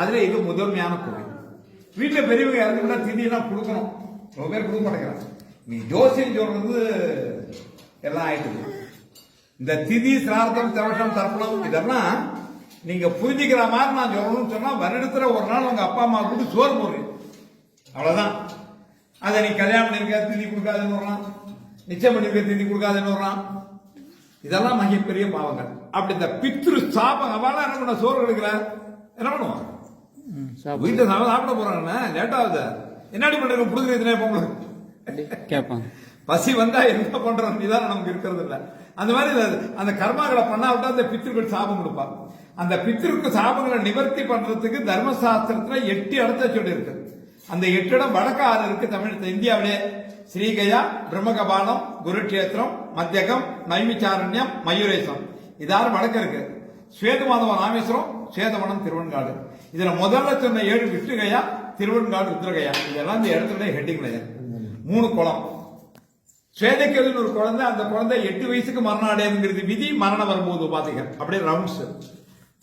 அதுல இது முதன்மையான கோவில் வீட்டில் பெரியவங்க இறந்துட்டா திதியெல்லாம் கொடுக்கணும். ரொம்ப பேர் கொடுக்க மாட்டேங்கிறாங்க. நீ ஜோசியம் சொல்றது எல்லாம் ஆயிட்டு இந்த திதி சிரார்த்தம் திரவசம் தர்ப்பணம் இதெல்லாம் நீங்க புரிஞ்சுக்கிற மாதிரி நான் சொல்லணும்னு சொன்னா வருடத்துல ஒரு நாள் உங்க அப்பா அம்மா கூட சோறு போடுறேன் அவ்வளவுதான். அதை நீ கல்யாணம் பண்ணிருக்க திதி கொடுக்காதுன்னு வர்றான். நிச்சயம் பண்ணிருக்க திதி கொடுக்காதுன்னு வர்றான். இதெல்லாம் மிகப்பெரிய பாவங்கள். அப்படி இந்த பித்ரு சாபம் அவெல்லாம் என்ன பண்ண சோறு எடுக்கிற என்ன பண்ணுவான்? வீட்டை சாப்பிட சாப்பிட போறாங்கண்ணே. லேட் ஆகுது. என்னடி பண்றீங்க? புடுங்குறதுனே போங்க கேட்பாங்க பசி வந்தா என்ன பண்றோம் நிதானம் நமக்கு இருக்கிறது இல்ல. அந்த மாதிரி அந்த கர்மாக்களை பண்ணா விட்டா அந்த பித்திருக்கள் சாபம் கொடுப்பாங்க. அந்த பித்திருக்கு சாபங்களை நிவர்த்தி பண்றதுக்கு தர்மசாஸ்திரத்துல எட்டு இடத்த சொல்லி இருக்கு அந்த எட்டு இடம் வடக்கு ஆறு இருக்கு தமிழ் இந்தியாவிலே. ஸ்ரீகயா பிரம்மகபாலம் குருக்ஷேத்திரம் மத்தியகம் நைமிச்சாரண்யம் மயூரேசம் இதாறு வடக்கு இருக்கு. ஸ்வேதமாதவ ராமேஸ்வரம் ஸ்வேதவனம் திருவன்காடு இதுல முதல்ல சொன்ன ஏழு சிப்துகையா திருவெண்காடு உத்திரகையா இதெல்லாம் இந்த இடத்துல ஹெட்டிங்ல மூணு குளம். ஸ்வேதக்கேதுன்னு ஒரு குழந்தை அந்த குழந்தை எட்டு வயசுக்கு மரணம் அடையுங்கிறது விதி மரணம் வரும்போது பாத்தீங்க அப்படியே ரவுண்ட்ஸ்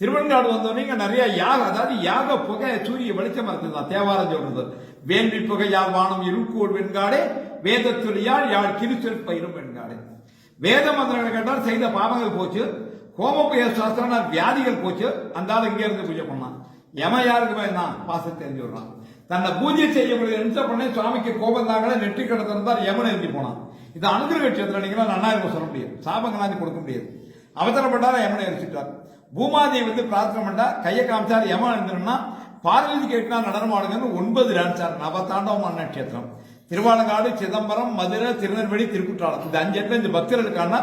திருவெண்காடு வந்தோடனே நிறைய யாக அதாவது யாக புகை சூரிய வெளிச்சம் இருந்தது தேவாரம் சொல்றது. வேள்வி புகை யார் வானம் இருக்கூர் வெண்காடே வேதத்துளியால் யாழ் கிருச்சொல் பயிரும் வெண்காடே வேத மந்திரங்கள் கேட்டால் செய்த பாவங்கள் போச்சு. கோமபய சாஸ்திரம் வியாதிகள் போச்சு. அந்த இங்கே இருந்து பூஜை பண்ணான் எம யாருக்கு வேணாம் பாசம் தெரிஞ்சு விடுறான் தன்னை பூஜை செய்ய முடியாது என்ன பண்ண சுவாமிக்கு கோபம் தாங்களே நெற்றி கடத்திருந்தார் யமன் எழுதி போனான். இது அனுகிரக கட்சத்துல நீங்க நன்னாயிரம் சொல்ல முடியாது. சாபங்களாந்தி கொடுக்க முடியாது. அவசரப்பட்டார யமனை எரிச்சிட்டார் பூமாதேவி வந்து பிரார்த்தனை பண்ணா கையை காமிச்சார் யமன் எழுந்திரம்னா பார்வதி கேட்டா நடனமாடுங்கன்னு ஒன்பது டான்ஸார் நவதாண்டவம் நட்சத்திரம் திருவாலங்காடு சிதம்பரம் மதுரை திருநெல்வேலி திருக்குற்றாலம். இந்த அஞ்சு இடத்துல இந்த பக்தர்களுக்கான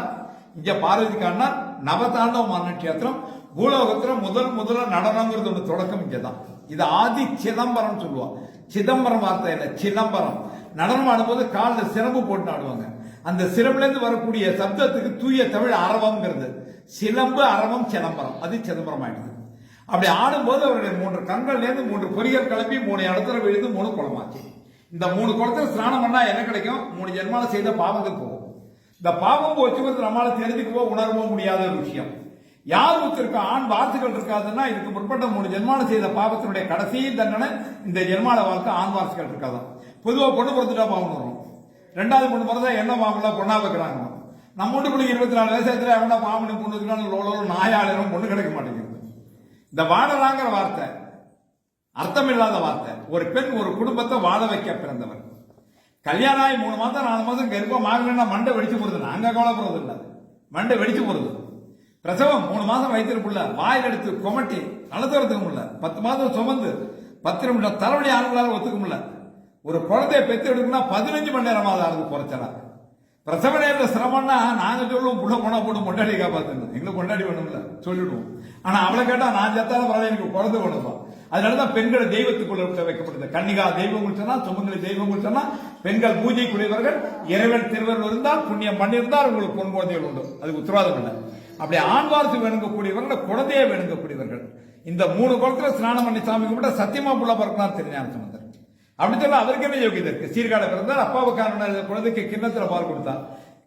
இங்க பார்வதிக்கான நவதாண்டவமான நட்சத்திரம் பூலோகத்தில் முதல் முதல்ல நடனங்கிறது ஒன்று தொடக்கம் இங்கதான். இது ஆதி சிதம்பரம் சொல்லுவாங்க சிதம்பரம் வார்த்தை என்ன? சிதம்பரம். நடனம் ஆடும்போது காலில் சிரம்பு போட்டு ஆடுவாங்க. அந்த சிரம்புலேருந்து வரக்கூடிய சப்தத்துக்கு தூய தமிழ் அரவம்ங்கிறது. சிலம்பு அரவம் சிதம்பரம். அது சிதம்பரம் ஆயிடுது. அப்படி ஆடும்போது அவருடைய மூன்று கண்கள்லேருந்து மூன்று பொறிகள் கிளம்பி மூணு இடத்துல விழுந்து மூணு குளமாச்சு. இந்த மூணு குளத்தில் ஸ்நானம் பண்ணால் என்ன கிடைக்கும்? மூணு ஜென்மால செய்த பாவங்கள் போகும். இந்த பாவம் போச்சுங்கிறது நம்மளால தெரிஞ்சுக்கவோ உணரவோ முடியாத ஒரு விஷயம். யார் ஒருத்தருக்கு ஆண் வார்த்தைகள் இருக்காதுன்னா இதுக்கு முற்பட்ட மூணு ஜென்மால செய்த பாவத்தினுடைய கடைசி தண்டனை இந்த ஜென்மால வாழ்க்கை ஆண் வார்த்தைகள் இருக்காதான். பொதுவாக பொண்ணு பிறந்துட்டா பாவம் வரும். ரெண்டாவது பொண்ணு பிறந்தா என்ன பாவம்ல பொண்ணா வைக்கிறாங்க. நம்ம வீட்டுக்குள்ள இருபத்தி நாலு வயசுல எவனா பாவனி பொண்ணு இருக்கிறான் லோலோ நாயாளரும் பொண்ணு கிடைக்க மாட்டேங்குது. இந்த வாழறாங்கிற வார்த்தை அர்த்தமில்லாத வார்த்தை. ஒரு பெண் ஒரு குடும்பத்தை வாழ வைக்க பிறந்தவர் கல்யாணம் ஆகி மூணு மாதம் நாலு மாதம் கர்ப்பம் ஆகலைன்னா மண்டை வெடிச்சு போறது. நாங்க கவலைப்படுறது இல்லை. மண்டை வெடிச்சு போறது. பிரசவம் மூணு மாதம் வயிற்றுக்குள்ள வாயில் எடுத்து கொமட்டி அழுத்துறதுக்கு முடியல பத்து மாதம் சுமந்து பத்து நிமிஷம் தலைவலி ஆளுங்களால் ஒத்துக்க முடியல ஒரு குழந்தைய பெத்து எடுக்கணும்னா பதினஞ்சு மணி நேரமாவது ஆகுது குறைச்சலா பிரசவ நேரத்தில் சிரமம்னா நாங்க சொல்லுவோம் புள்ள போனா போட்டு கொண்டாடி காப்பாத்தணும் எங்களுக்கு கொண்டாடி வேணும்ல சொல்லிடுவோம். ஆனா அவளை கேட்டா நான் செத்தாலும் பரவாயில்ல எனக்கு குழந்தை வேணுமா அதனாலதான் பெண்கள் தெய்வத்துக்குள்ள உள்ள வைக்கப்படுது கன்னிகா தெய்வம் சொன்னா சுமங்கலி தெய்வம் சொன்னா பெண்கள் பூஜைக்குரியவர்கள் இறைவன் திருவர்கள் இருந்தால் புண்ணியம் பண்ணியிருந்தால் உங்களுக்கு பொன் குழந்தைகள் உண்டு. அதுக்கு உத்தரவாதம் இல்லை. அப்படி ஆண் வாரிசு வேணுங்கக்கூடியவர்கள் குழந்தையை வேணுங்கக்கூடியவர்கள். இந்த மூணு குளத்துல ஸ்நானம் பண்ணி சாமி கும்பிட்ட சத்தியமா புள்ள பிறக்கலாம் திருஞான சம்பந்தர்? அப்படி சொல்ல அவருக்கு என்ன யோகியதை இருக்கு? சீர்காழ பிறந்தார் அப்பாவுக்கான குழந்தைக்கு கிண்ணத்துல பால் கொடுத்தார்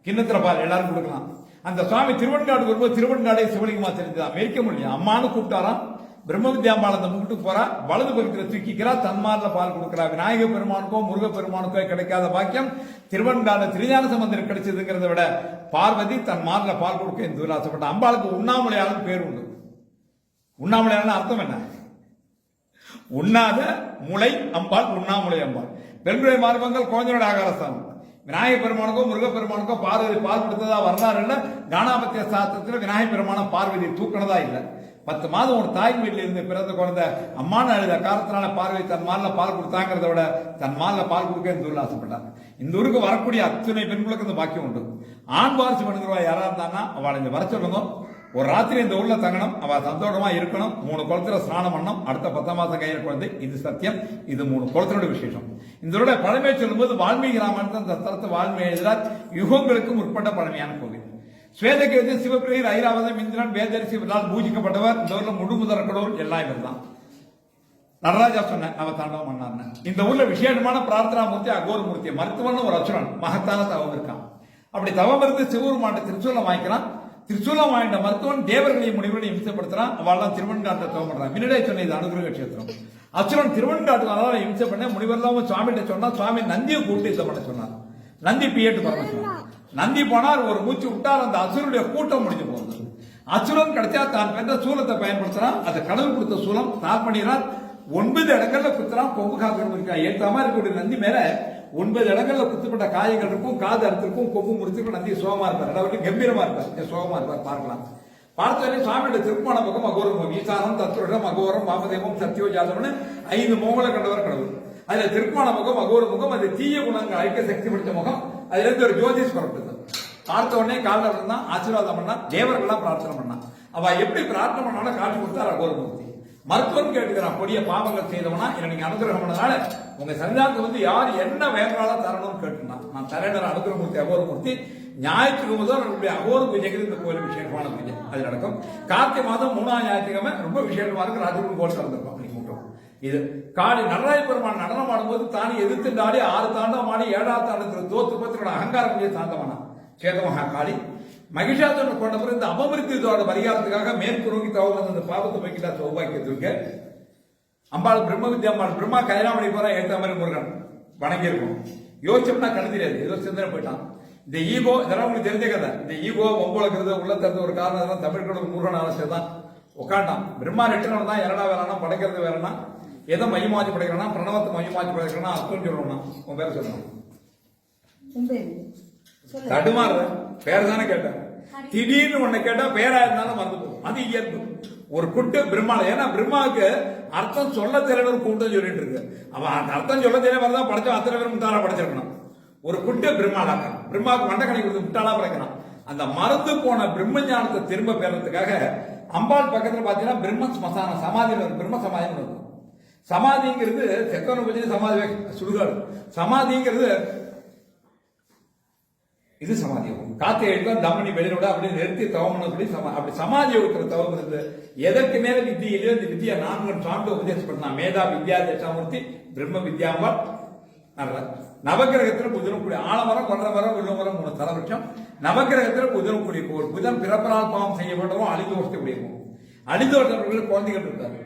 கிண்ணத்துல பால் எல்லாரும் கொடுக்கலாம். அந்த சுவாமி திருவன்காடு வரும்போது திருவன்காடே சிவலிங்கமா தெரிஞ்சுதான். மேய்க்க முடியும் அம்மானு கூப்பிட்டாராம். பிரம்ம வித்யாம்பாள் அந்த போறா வலது பக்கத்துல தூக்கிக்கிறா தன்மார்ல பால் கொடுக்கிறா. விநாயக பெருமானுக்கோ முருக பெருமானுக்கோ கிடைக்காத பாக்கியம். திருவன்கால திருஞான சம்பந்தர் கிடைச்சதுங்கிறத விட பார்வதி தன் மார்ல பால் கொடுக்க இந்த ஆசைப்பட்ட? அம்பாளுக்கு உண்ணாமலையாளன் பேர் உண்டு. உண்ணாமலையாளன் அர்த்தம் என்ன? உண்ணாத முளை அம்பாள் உண்ணாமுலை அம்பாள். பெண்களுடைய மார்பங்கள் குழந்தையோட ஆகாரஸ்தானம். விநாயக பெருமானுக்கோ முருக பெருமானுக்கோ பார்வதி பால் கொடுத்ததா வரலாறு இல்ல. கானாபத்திய சாஸ்திரத்தில் விநாயக பெருமான பார்வதி தூக்கினதா இல்லை. பத்து மாதம் ஒரு தாய் வீட்டில் இருந்து பிறந்த குழந்தை அம்மான அழுத காரத்தினால பார்வை தன் மாலில் பால் கொடுத்தாங்கிறத விட தன் மாலில் பால் கொடுக்க இந்த ஊரில் ஆசைப்பட்டாங்க. இந்த ஊருக்கு வரக்கூடிய அத்தனை பெண்களுக்கு இந்த பாக்கியம் உண்டு. ஆண் வாரிசு பண்ணுகிறவா யாராக இருந்தாங்கன்னா அவளை இந்த வர சொல்லுங்க. ஒரு ராத்திரி இந்த ஊர்ல தங்கணும் அவ சந்தோஷமா இருக்கணும். மூணு குளத்துல ஸ்நானம் பண்ணணும். அடுத்த பத்தாம் மாசம் கையில் குழந்தை. இது சத்தியம். இது மூணு குளத்தினோட விசேஷம். இதோட பழமையை சொல்லும்போது வால்மீகி ராமன் அந்த தலத்து வால்மீகி எழுதார் யுகங்களுக்கும் முற்பட்ட பழமையான கோவில். ஸ்வேதகேது சிவபிரியர் ஐராவதம் இந்திரன் வேதரிசி இவரால் பூஜிக்கப்பட்டவர் இந்த ஊர்ல முழுமுதற் கடவுள் எல்லாம் இவர் தான் நடராஜா சொன்ன அவ தாண்டவம் பண்ணார்னு இந்த ஊர்ல விசேஷமான பிரார்த்தனா மூர்த்தி அகோர மூர்த்தி மருத்துவன் ஒரு அச்சுரன் மகத்தான தவம் இருக்கான். அப்படி தவம் இருந்து சிவபெருமாண்ட திருச்சூலம் வாங்கிக்கிறான். திருச்சூலம் வாங்கிட்ட மருத்துவன் தேவர்களையும் முனிவர்களையும் இம்சப்படுத்துறான். அவள்லாம் திருவன்காட்டை தவம் பண்றான் முன்னாடியே சொன்ன இது அனுகிரக கஷேத்திரம். அச்சுரன் திருவன்காட்டுக்கு அதனால இம்சை பண்ண முனிவர்லாம் சுவாமிகிட்ட சொன்னா சுவாமி நந்தியை கூப்பிட்டு இதை பண்ண சொன்னார். நந்தி பியட்டு பரம சொன்னார் நந்தி போனார் ஒரு மூச்சு விட்டார் அந்த அசுரனுடைய கூட்டம் முடிஞ்சு போகுது அசுரன் கிடைச்சா தான் பெற்ற சூலத்தை பயன்படுத்துறான். அந்த கடவுள் கொடுத்த சூலம் தான் பண்ணிடுறான் ஒன்பது இடங்கள்ல குத்துறான். கொம்பு காக்கணும் இருக்கா? ஏற்ற மாதிரி இருக்கக்கூடிய நந்தி மேல ஒன்பது இடங்கள்ல குத்துப்பட்ட காயங்கள் இருக்கும். காது அறுத்திருக்கும் கொம்பு முடிச்சிருக்கும் நந்தி சோகமா இருப்பார். அதாவது கம்பீரமா இருப்பார். சோகமா இருப்பார். பார்க்கலாம். பார்த்தோன்னே சுவாமியோட திருப்பான பக்கம் அகோரம் ஈசானம் தத்துவம் அகோரம் வாமதேவம் சத்தியோ ஜாதவனு ஐந்து முகங்களை கண்டவர் கடவுள். அதுல திருப்பான முகம் அகோர முகம் அது தீய குணங்கள் அழிக்க சக்தி பிடிச்ச முகம். அதுல இருந்து ஒரு ஜோதிஷ் புறப்பட்டது பார்த்த உடனே காலில் இருந்தான் ஆசீர்வாதம் பண்ணா தேவர்கள்லாம் பிரார்த்தனை பண்ணா. அவ எப்படி பிரார்த்தனை பண்ணாலும் காட்சி கொடுத்தா அகோரமூர்த்தி மருத்துவம் கேட்டுக்கிறான் கொடிய பாவங்கள் செய்தவனா என்னை நீங்க அனுகிரகம் பண்ணனால உங்க சன்னிதானத்தை வந்து யார் என்ன வேண்டாலும் தரணும்னு கேட்டுனான் நான் தரேன் அனுகிரகமூர்த்தி அகோரமூர்த்தி ஞாயிற்றுக்கு முதல் நம்மளுடைய அகோர பூஜைக்கு இந்த கோயில் விசேஷமான பூஜை. அது நடக்கும். கார்த்திகை மாதம் மூணாம் ஞாயிற்றுக்கிழமை ரொம்ப விசேஷமா இருக்கு ராஜகுரு கோயில் திறந்திருக்கும் இது காளி நடராஜ பெருமான் நடனம் ஆடும்போது தானே எதிர்த்து ஆடி ஆறு தாண்டம் ஆடி ஏழாவது தாண்டத்தில் தோத்து பத்திரோட அகங்காரம் முடிய தாண்டவானா? சேதமகா காளி மகிஷாசுரனை கொண்ட பிறகு இந்த அபமிருத்தியோட பரிகாரத்துக்காக மேற்கு தவறு தவம் அந்த பாவத்தை போய்கிட்டா சௌபாக்கியத்திற்கு? அம்பாள் பிரம்ம வித்யா அம்பாள் பிரம்மா கைலாமணி போற ஏற்ற மாதிரி முருகன் வணங்கியிருக்கும் யோசிச்சோம்னா கண்ணு தெரியாது. ஏதோ சிந்தனை போயிட்டான். இந்த ஈகோ இதெல்லாம் உங்களுக்கு தெரிஞ்ச கதை. இந்த ஈகோ ஒம்பளக்கிறது உள்ள திறந்த ஒரு காரணம் தான். தமிழ் முருகன் ஆலோசனை தான். உட்காண்டான் பிரம்மா ரெட்டணும் தான். இரடா வேலைன்னா படைக்கிறது வேலைன்னா எதை மையமாச்சு படைக்கிறனா பிரணவத்தை மையமாச்சு படைக்கிறனா அர்த்தம் சொல்லணும் உன் பேரை சொல்லணும். உன் பேரு? சொல்லு. தடுமாறுற பேர் தானே கேட்டேன் திடீர்னு உன்னை கேட்டா பேரா இருந்தாலும் மறந்து போகும். அது இயல்பு. ஒரு குட்டு பிரம்மால ஏன்னா பிரம்மாவுக்கு அர்த்தம் சொல்ல தெரியணும் கூட்டம் சொல்லிட்டு இருக்கு. அவன் அந்த அர்த்தம் சொல்ல தெரிய வரதான் படைச்சா அத்தனை பேரும் முட்டாளா படைச்சிருக்கணும். ஒரு குட்டு பிரம்மாளாக்க பிரம்மாவுக்கு மண்டக்கணி கொடுத்து முட்டாளா படைக்கணும் அந்த மறந்து போன பிரம்ம ஞானத்தை திரும்ப பெறறதுக்காக அம்பாள் பக்கத்துல பாத்தீங்கன்னா பிரம்ம ஸ்மசானம் சமாதியில் ஒரு பிரம்ம சமாதின்னு இருக்கும் சமாதிங்கிறது செத்தவனை பற்றி சமாதி சுடுகாடு. சமாதிங்கிறது இது சமாதி யோகம். காத்தை எழுதா தமனி வெளியோட அப்படி நிறுத்தி தவம் சொல்லி சமா அப்படி சமாதி யோகத்துல தவம் இருந்து எதற்கு மேல வித்தியிலே இந்த வித்தியா நான்கு சான்று உபதேசம் பண்ணா மேதா வித்யா தட்சாமூர்த்தி பிரம்ம வித்யாம்பாள் நல்ல. நவகிரகத்துல புதனும் கூடிய ஆலமரம் கொண்ட மரம் வில்ல மரம் மூணு தலவட்சம் நவகிரகத்துல புதனும் கூடிய புதன் பிறப்பனால் பாவம் செய்யப்பட்டவன் அழிந்து கூடியிருக்கும் அழிந்து வருஷம் குழந்தைகள் இருக்காரு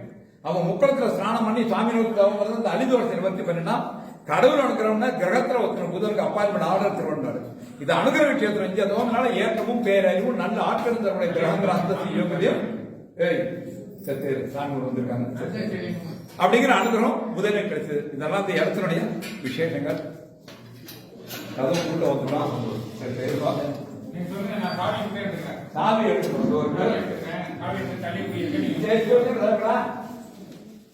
அவன் முக்களத்துல ஸ்நானம் பண்ணி சுவாமி நோக்கி தவம் இருந்து அந்த அழிந்து வருஷம் நிவர்த்தி பண்ணினா கடவுள் அனுக்கிறவன கிரகத்துல ஒருத்தர் புதனுக்கு அப்பாயின்மெண்ட் ஆர்டர் திருவண்டாரு இது அனுகிரக கஷேத்திரம் இந்திய தோமனால ஏற்றமும் பேரறிவும் நல்ல ஆட்கள் தருடைய கிரகங்கிற அந்தஸ்து யோகத்தையும் ஏய் செத்து சாமி வந்திருக்காங்க அப்படிங்கிற அனுகிரகம் முதலே கிடைச்சது இதெல்லாம் இந்த இடத்தினுடைய விசேஷங்கள் கதவு உள்ள வந்துடலாம் சரி, சரி, வா. நீங்க